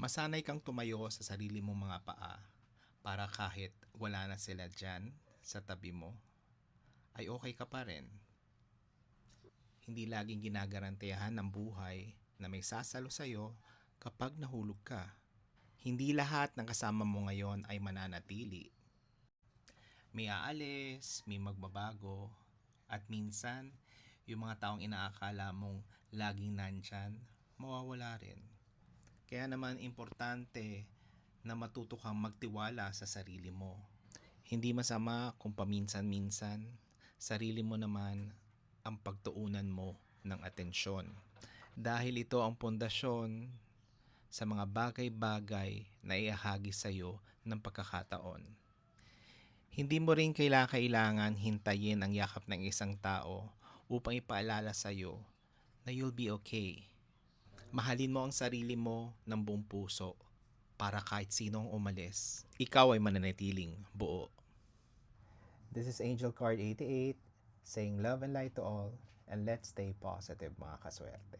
Masanay kang tumayo sa sarili mong mga paa para kahit wala na sila dyan sa tabi mo, ay okay ka pa rin. Hindi laging ginagarantiyahan ng buhay na may sasalo sa'yo kapag nahulog ka. Hindi lahat ng kasama mo ngayon ay mananatili. May aalis, may magbabago, at minsan, yung mga taong inaakala mong laging nandyan, mawawala rin. Kaya naman importante na matuto kang magtiwala sa sarili mo. Hindi masama kung paminsan-minsan, sarili mo naman ang pagtuunan mo ng atensyon. Dahil ito ang pundasyon sa mga bagay-bagay na iahagi sa iyo ng pagkakataon. Hindi mo rin kaila- kailangan hintayin ang yakap ng isang tao upang ipaalala sa iyo na you'll be okay. Mahalin mo ang sarili mo ng buong puso para kahit sinong umalis, ikaw ay mananatiling buo. This is Angel Card 88 saying love and light to all and let's stay positive mga kaswerte.